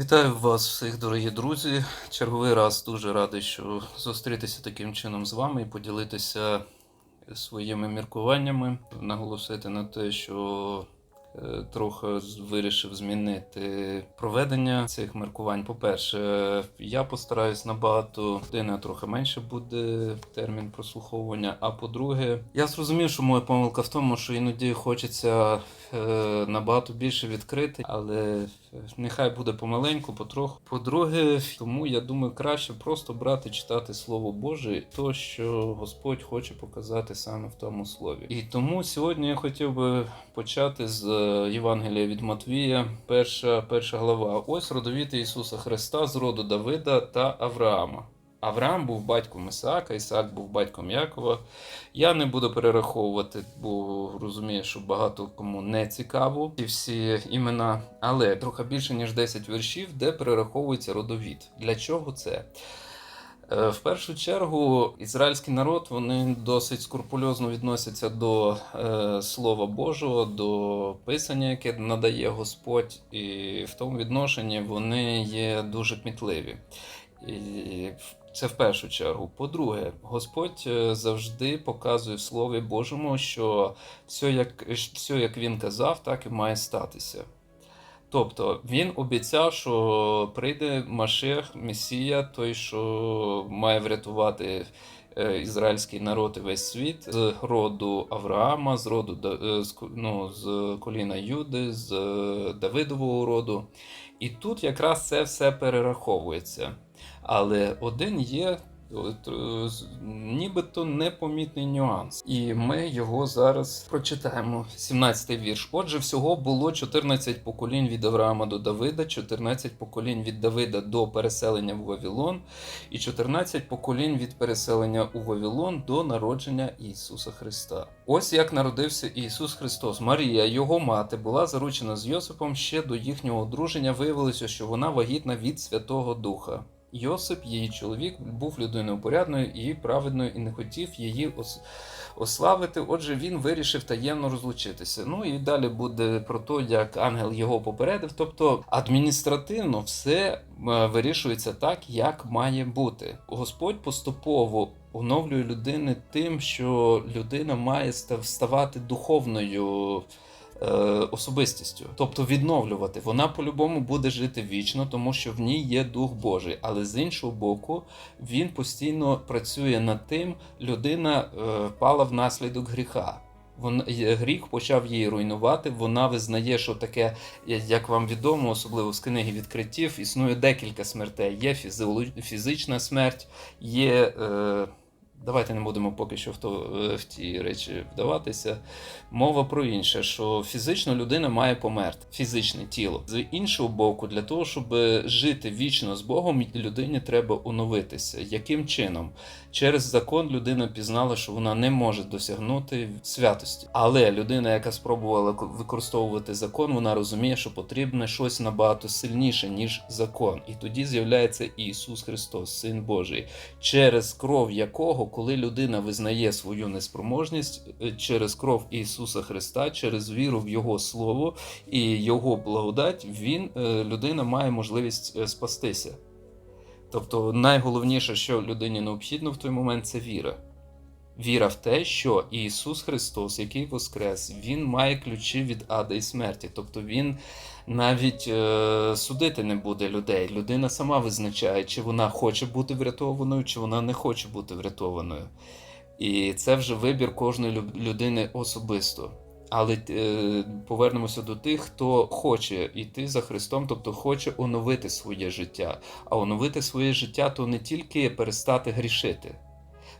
Вітаю вас всіх, дорогі друзі. Черговий раз дуже радий, що зустрітися таким чином з вами і поділитися своїми міркуваннями, наголосити на те, що е, трохи вирішив змінити проведення цих міркувань. По-перше, я постараюсь набагато години, трохи менше буде термін прослуховування. А по-друге, я зрозумів, що моя помилка в тому, що іноді хочеться набагато більше відкрити, але нехай буде помаленьку, потроху. По-друге, тому я думаю, краще просто брати читати Слово Боже, то що Господь хоче показати саме в тому слові. І тому сьогодні я хотів би почати з е, Євангелія від Матвія, перша, перша глава. Ось родовід Ісуса Христа з роду Давида та Авраама. Авраам був батьком Ісаака, Ісаак був батьком Якова. Я не буду перераховувати, бо розумію, що багато кому не цікаво ці всі імена, але трохи більше ніж 10 віршів, де перераховується родовід. Для чого це? Е, В першу чергу, ізраїльський народ вони досить скрупульозно відносяться до е, Слова Божого, до писання, яке надає Господь, і в тому відношенні вони є дуже кмітливі. І це в першу чергу. По-друге, Господь е, завжди показує в Слові Божому, що все як, все, як він казав, так і має статися. Тобто він обіцяв, що прийде Машех, Месія, той, що має врятувати е, ізраїльський народ і весь світ з роду Авраама, з роду е, ну, з коліна Юди, з Давидового роду. І тут якраз це все перераховується. Але один є. е, Нібито непомітний нюанс, і ми його зараз прочитаємо. 17-й вірш. Отже, всього було 14 поколінь від Авраама до Давида, 14 поколінь від Давида до переселення в Вавилон, і 14 поколінь від переселення у Вавилон до народження Ісуса Христа. Ось як народився Ісус Христос. Марія, його мати, була заручена з Йосипом ще до їхнього одруження. Виявилося, що вона вагітна від Святого Духа. Йосип, її чоловік, був людиною порядною і праведною, і не хотів її ос- ославити. Отже, він вирішив таємно розлучитися. Ну і далі буде про те, як ангел його попередив. Тобто адміністративно все е, вирішується так, як має бути. Господь поступово оновлює людини тим, що людина має став- ставати духовною. Е, Особистістю, тобто відновлювати, вона по-любому буде жити вічно, тому що в ній є дух Божий. Але з іншого боку, він постійно працює над тим, людина е, впала внаслідок гріха. Вон, е, гріх почав її руйнувати. Вона визнає, що таке, як вам відомо, особливо з книги відкриттів, існує декілька смертей. Є фізична смерть, є. Е, Давайте не будемо поки що в, то, е, в ті речі вдаватися. Мова про інше, що фізично людина має померти, фізичне тіло. З іншого боку, для того, щоб жити вічно з Богом, людині треба оновитися. Яким чином? Через закон людина пізнала, що вона не може досягнути святості. Але людина, яка спробувала використовувати закон, вона розуміє, що потрібне щось набагато сильніше, ніж закон. І тоді з'являється Ісус Христос, Син Божий, через кров якого, коли людина визнає свою неспроможність, е, через кров Ісуса Христа, через віру в Його Слово і Його благодать, він, е, людина має можливість е, спастися. Тобто найголовніше, що людині необхідно в той момент, це віра. Віра в те, що Ісус Христос, який воскрес, Він має ключі від ада і смерті. Тобто Він навіть е, судити не буде людей. Людина сама визначає, чи вона хоче бути врятованою, чи вона не хоче бути врятованою. І це вже вибір кожної людини особисто. Але е, повернемося до тих, хто хоче йти за Христом, тобто хоче оновити своє життя. А оновити своє життя то не тільки перестати грішити.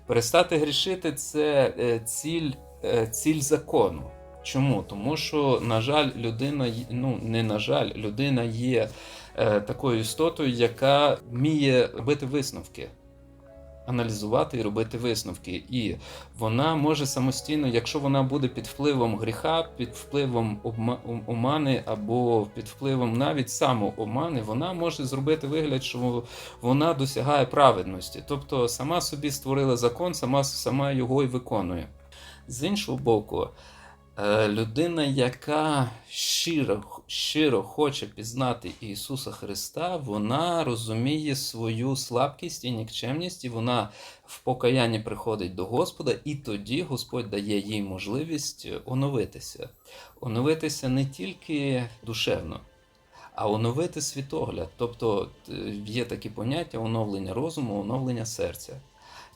Перестати грішити це е, ціль, е, ціль закону. Чому? Тому що, на жаль, людина, ну не на жаль, людина є е, такою істотою, яка вміє робити висновки, аналізувати і робити висновки. І вона може самостійно, якщо вона буде під впливом гріха, під впливом омани або під впливом навіть самоомани, вона може зробити вигляд, що вона досягає праведності. Тобто сама собі створила закон, сама, сама його і виконує. З іншого боку, Людина, яка щиро, щиро хоче пізнати Ісуса Христа, вона розуміє свою слабкість і нікчемність, і вона в покаянні приходить до Господа, і тоді Господь дає їй можливість оновитися. Оновитися не тільки душевно, а оновити світогляд. Тобто е, є такі поняття оновлення розуму, оновлення серця.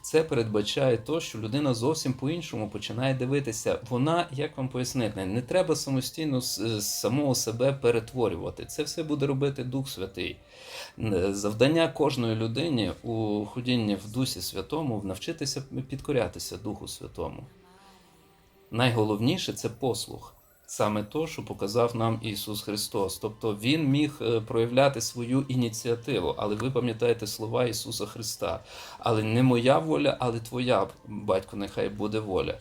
Це передбачає то, що людина зовсім по-іншому починає дивитися. Вона, як вам пояснити, не треба самостійно самого себе перетворювати. Це все буде робити Дух Святий. Завдання кожної людині у ходінні в Дусі Святому навчитися підкорятися Духу Святому. Найголовніше це послух. Саме то, що показав нам Ісус Христос. Тобто Він міг е, проявляти свою ініціативу, але ви пам'ятаєте слова Ісуса Христа. Але не моя воля, але твоя, батько, нехай буде воля.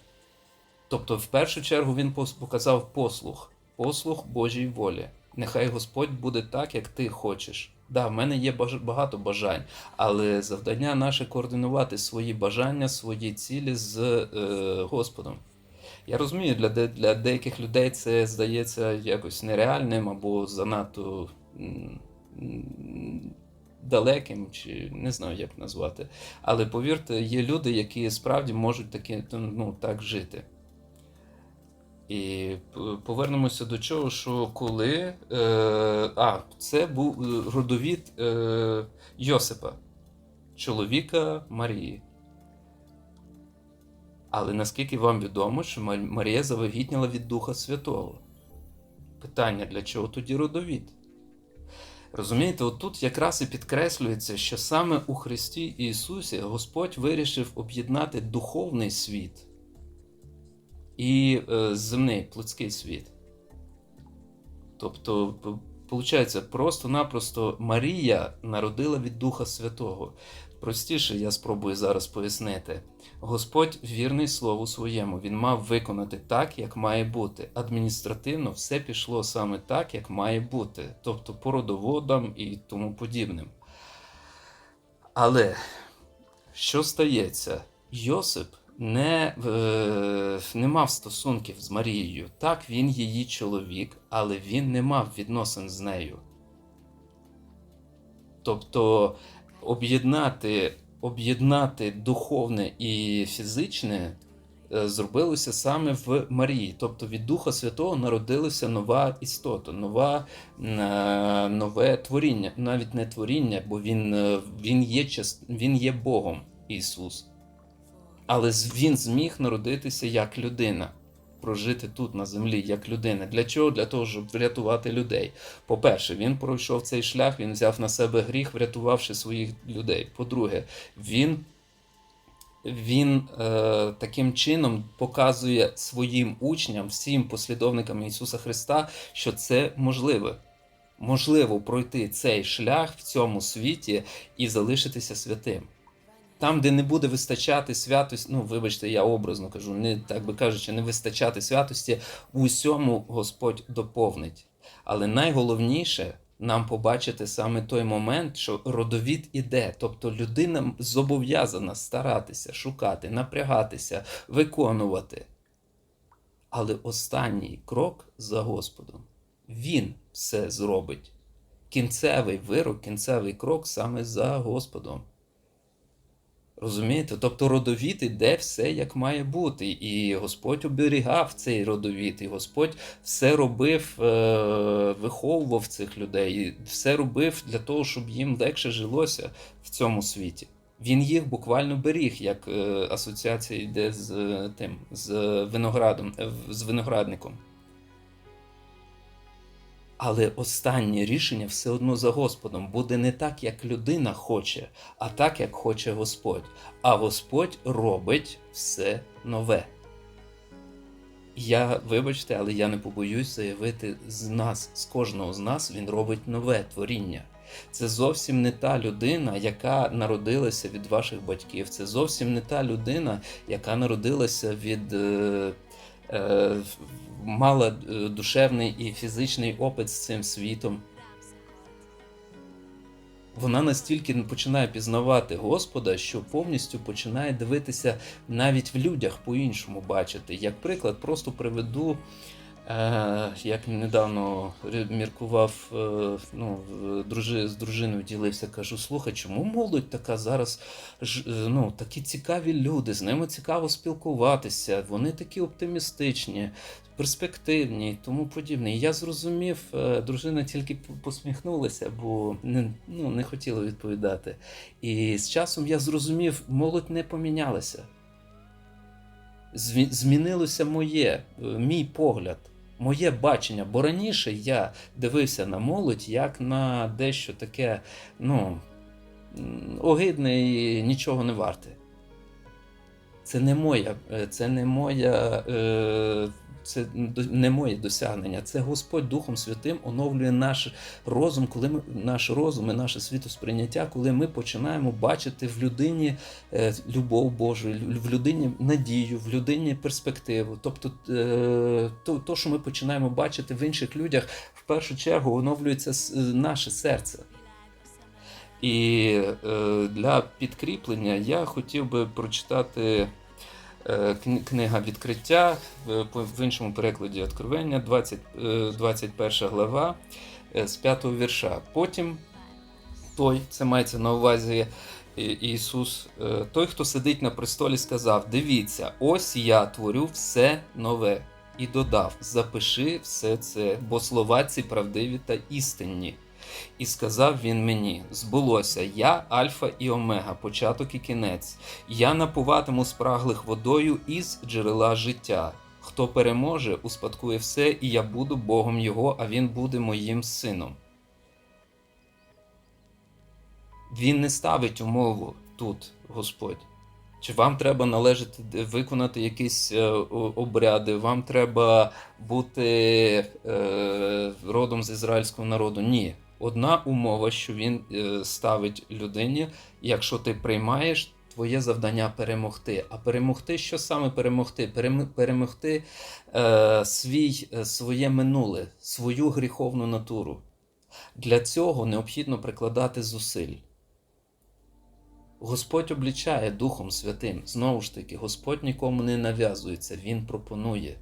Тобто, в першу чергу Він показав послух, послух Божій волі. Нехай Господь буде так, як ти хочеш. Да, в мене є багато бажань, але завдання наше координувати свої бажання, свої цілі з е, Господом. Я розумію, для, де- для деяких людей це здається якось нереальним або занадто далеким, чи не знаю, як назвати. Але повірте, є люди, які справді можуть таки, ну, так жити. І повернемося до чого, що коли. Е, а, це був е, родовід е, Йосипа, чоловіка Марії. Але наскільки вам відомо, що Марія завагітніла від Духа Святого? Питання, для чого тоді родовід? Розумієте, отут якраз і підкреслюється, що саме у Христі Ісусі Господь вирішив об'єднати духовний світ і е, земний плотський світ. Тобто, виходить, просто-напросто Марія народила від Духа Святого. Простіше я спробую зараз пояснити. Господь вірний слову своєму, він мав виконати так, як має бути. Адміністративно все пішло саме так, як має бути, тобто по родоводам і тому подібним. Але що стається? Йосип не, е, не мав стосунків з Марією. Так, він її чоловік, але він не мав відносин з нею. Тобто об'єднати, об'єднати духовне і фізичне е, зробилося саме в Марії. Тобто від Духа Святого народилася нова істота, нова, е, нове творіння, навіть не творіння, бо він, е, він, є, він є Богом Ісус. Але він зміг народитися як людина, прожити тут на землі як людина. Для чого? Для того, щоб врятувати людей. По-перше, він пройшов цей шлях, він взяв на себе гріх, врятувавши своїх людей. По-друге, він, він е, таким чином показує своїм учням, всім послідовникам Ісуса Христа, що це можливе. Можливо пройти цей шлях в цьому світі і залишитися святим. Там, де не буде вистачати святості, ну вибачте, я образно кажу, не так би кажучи, не вистачати святості, в усьому Господь доповнить. Але найголовніше нам побачити саме той момент, що родовід іде, тобто людина зобов'язана старатися, шукати, напрягатися, виконувати. Але останній крок за Господом. Він все зробить. Кінцевий вирок, кінцевий крок саме за Господом. Розумієте? Тобто родовід іде все як має бути. І Господь оберігав цей родовід, і Господь все робив, е- виховував цих людей, і все робив для того, щоб їм легше жилося в цьому світі. Він їх буквально беріг, як е- асоціація йде з е, тим, з виноградом, з виноградником. Але останнє рішення все одно за Господом буде не так, як людина хоче, а так, як хоче Господь. А Господь робить все нове. Я, вибачте, але я не побоюсь заявити з нас, з кожного з нас він робить нове творіння. Це зовсім не та людина, яка народилася від ваших батьків. Це зовсім не та людина, яка народилася від. Е, е, мала е, душевний і фізичний опит з цим світом. Вона настільки починає пізнавати Господа, що повністю починає дивитися навіть в людях по-іншому бачити. Як приклад, просто приведу. Е, як недавно міркував, е, ну, з дружиною ділився, кажу: слухай, чому молодь така зараз ну, такі цікаві люди, з ними цікаво спілкуватися, вони такі оптимістичні, перспективні і тому подібне. І я зрозумів, е, дружина тільки посміхнулася, бо не, ну, не хотіла відповідати. І з часом я зрозумів, молодь не помінялася. Змінилося моє, е, мій погляд, моє бачення. Бо раніше я дивився на молодь як на дещо таке, ну, огидне і нічого не варте. Це не моя, е, це не моя. е, Це не моє досягнення. Це Господь Духом Святим оновлює наш розум, коли ми наш розум і наше світосприйняття, коли ми починаємо бачити в людині е, любов Божу, в людині надію, в людині перспективу. Тобто, е, то, то, що ми починаємо бачити в інших людях, в першу чергу оновлюється наше серце. І е, для підкріплення я хотів би прочитати е, книга відкриття в, іншому перекладі Откровення, 20, е, 21 глава е, з 5 вірша. Потім той, це мається на увазі Ісус, е, той, хто сидить на престолі, сказав: Дивіться, ось я творю все нове. І додав: Запиши все це, бо слова ці правдиві та істинні. І сказав він мені: Збулося, я Альфа і Омега, початок і кінець. Я напуватиму спраглих водою із джерела життя. Хто переможе, успадкує все, і я буду Богом його, а він буде моїм сином. Він не ставить умову тут, Господь. Чи вам треба належати виконати якісь е, обряди, вам треба бути е, родом з ізраїльського народу? Ні. Одна умова, що він е, ставить людині, якщо ти приймаєш, твоє завдання перемогти. А перемогти, що саме перемогти? Перемогти е, свій, е, своє минуле, свою гріховну натуру. Для цього необхідно прикладати зусиль. Господь облічає Духом Святим. Знову ж таки, Господь нікому не нав'язується, Він пропонує.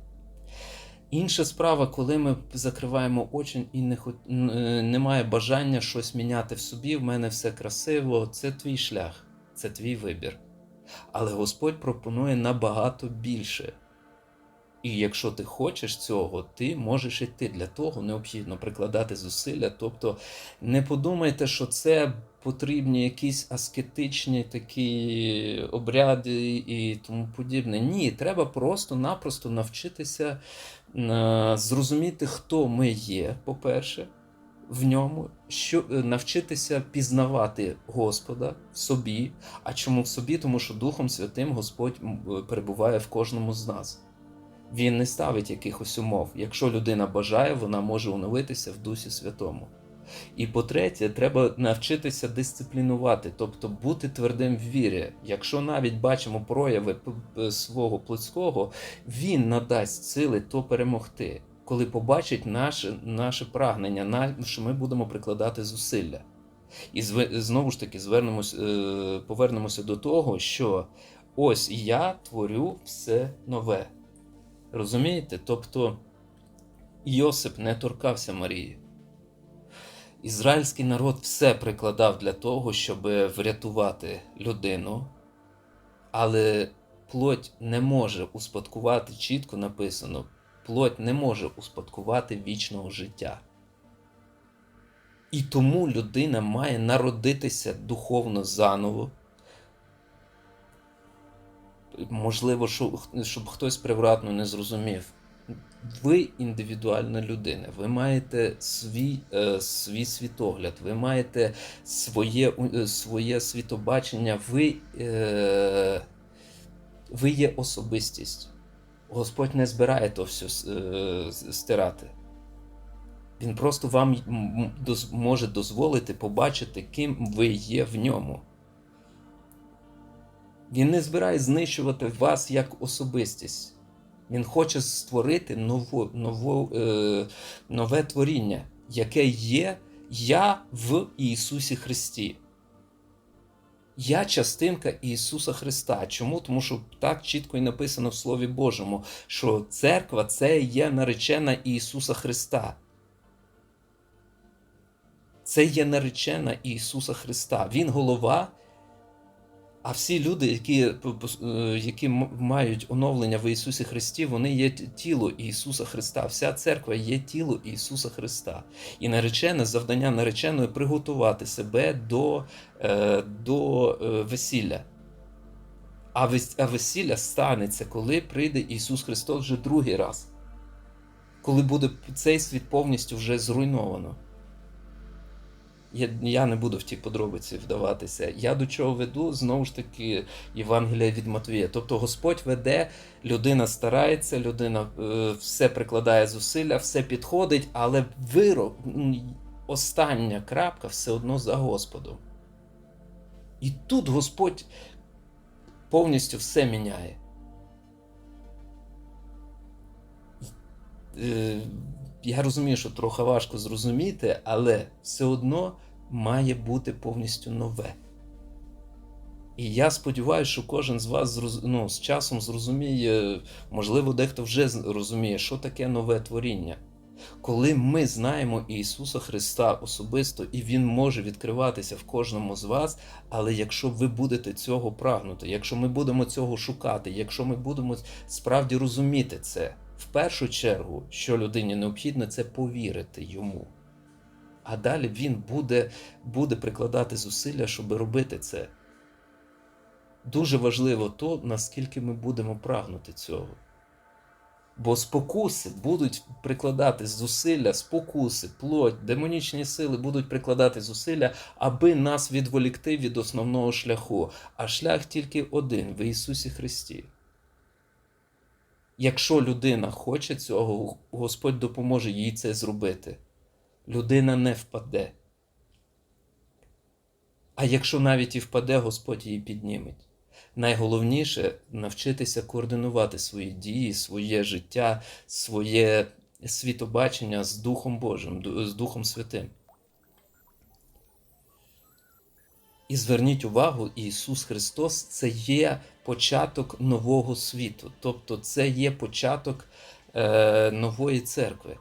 Інша справа, коли ми закриваємо очі і не хот... н- е, немає бажання щось міняти в собі, в мене все красиво, це твій шлях, це твій вибір. Але Господь пропонує набагато більше. І якщо ти хочеш цього, ти можеш іти. Для того необхідно прикладати зусилля. Тобто не подумайте, що це потрібні якісь аскетичні такі обряди і тому подібне. Ні, треба просто-напросто навчитися е, зрозуміти, хто ми є, по-перше, в ньому, що, е, навчитися пізнавати Господа в собі. А чому в собі? Тому що Духом Святим Господь е, перебуває в кожному з нас. Він не ставить якихось умов. Якщо людина бажає, вона може оновитися в Дусі Святому. І по-третє, треба навчитися дисциплінувати, тобто бути твердим в вірі. Якщо навіть бачимо прояви свого плотського, він надасть сили то перемогти, коли побачить наше, наше прагнення, що ми будемо прикладати зусилля. І знову ж таки звернемось, е, повернемося до того, що ось я творю все нове. Розумієте? Тобто Йосип не торкався Марії. Ізраїльський народ все прикладав для того, щоб врятувати людину, але плоть не може успадкувати, чітко написано, плоть не може успадкувати вічного життя. І тому людина має народитися духовно заново. Можливо, щоб хтось превратно не зрозумів. Ви індивідуальна людина, ви маєте свій, е, свій світогляд, ви маєте своє, е, своє світобачення, ви, е, ви є особистість. Господь не збирає то все е, стирати. Він просто вам може дозволити побачити, ким ви є в ньому. Він не збирає знищувати вас як особистість. Він хоче створити нову, нову, е, нове творіння, яке є Я в Ісусі Христі. Я частинка Ісуса Христа. Чому? Тому що так чітко і написано в Слові Божому, що церква це є наречена Ісуса Христа. Це є наречена Ісуса Христа. Він голова. А всі люди, які, е, які мають оновлення в Ісусі Христі, вони є тіло Ісуса Христа. Вся церква є тіло Ісуса Христа. І наречене завдання нареченої приготувати себе до, е, до е, весілля. А весілля станеться, коли прийде Ісус Христос вже другий раз. Коли буде цей світ повністю вже зруйновано. Я, я не буду в ті подробиці вдаватися. Я до чого веду знову ж таки Євангелія від Матвія. Тобто Господь веде, людина старається, людина е, все прикладає зусилля, все підходить, але вирок, остання крапка все одно за Господом. І тут Господь повністю все міняє. Е, я розумію, що трохи важко зрозуміти, але все одно має бути повністю нове. І я сподіваюся, що кожен з вас ну, з часом зрозуміє, можливо, дехто вже розуміє, що таке нове творіння. Коли ми знаємо Ісуса Христа особисто, і Він може відкриватися в кожному з вас, але якщо ви будете цього прагнути, якщо ми будемо цього шукати, якщо ми будемо справді розуміти це, в першу чергу, що людині необхідно, це повірити йому. А далі він буде, буде прикладати зусилля, щоб робити це. Дуже важливо то, наскільки ми будемо прагнути цього. Бо спокуси будуть прикладати зусилля, спокуси, плоть, демонічні сили будуть прикладати зусилля, аби нас відволікти від основного шляху. А шлях тільки один в Ісусі Христі. Якщо людина хоче цього, Господь допоможе їй це зробити. Людина не впаде. А якщо навіть і впаде, Господь її підніметь. Найголовніше навчитися координувати свої дії, своє життя, своє світобачення з Духом Божим, з Духом Святим. І зверніть увагу, Ісус Христос це є початок нового світу, тобто це є початок е, нової церкви.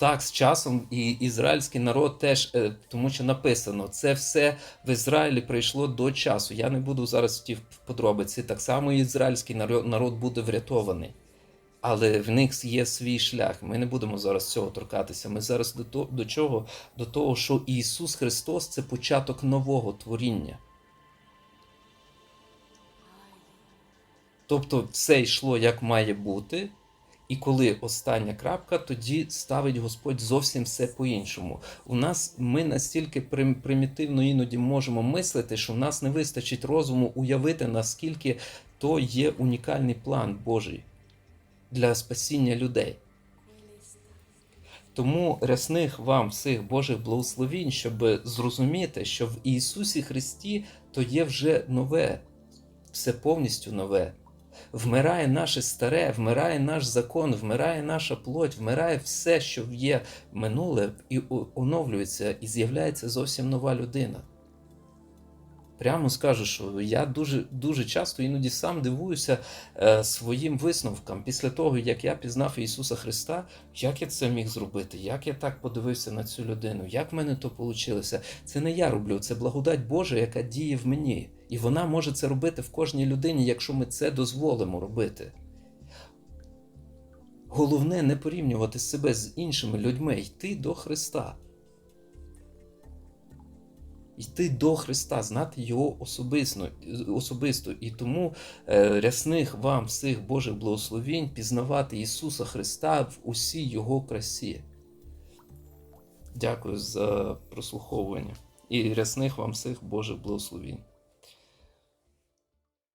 Так, з часом і ізраїльський народ теж, е, тому що написано, це все в Ізраїлі прийшло до часу. Я не буду зараз в ті подробиці. Так само і ізраїльський народ, буде врятований. Але в них є свій шлях. Ми не будемо зараз цього торкатися. Ми зараз до, того, до чого? До того, що Ісус Христос це початок нового творіння. Тобто все йшло як має бути, і коли остання крапка, тоді ставить Господь зовсім все по-іншому. У нас ми настільки прим- примітивно іноді можемо мислити, що в нас не вистачить розуму уявити, наскільки то є унікальний план Божий для спасіння людей. Тому рясних вам всіх Божих благословінь, щоб зрозуміти, що в Ісусі Христі то є вже нове, все повністю нове. Вмирає наше старе, вмирає наш закон, вмирає наша плоть, вмирає все, що є минуле, і оновлюється, і з'являється зовсім нова людина. Прямо скажу, що я дуже, дуже часто іноді сам дивуюся е, своїм висновкам після того, як я пізнав Ісуса Христа, як я це міг зробити, як я так подивився на цю людину, як в мене то вийшло. Це не я роблю, це благодать Божа, яка діє в мені. І вона може це робити в кожній людині, якщо ми це дозволимо робити. Головне не порівнювати себе з іншими людьми, йти до Христа. Йти до Христа, знати Його особисто, особисто. І тому е, рясних вам всіх Божих благословінь пізнавати Ісуса Христа в усій Його красі. Дякую за прослуховування. І рясних вам всіх Божих благословінь.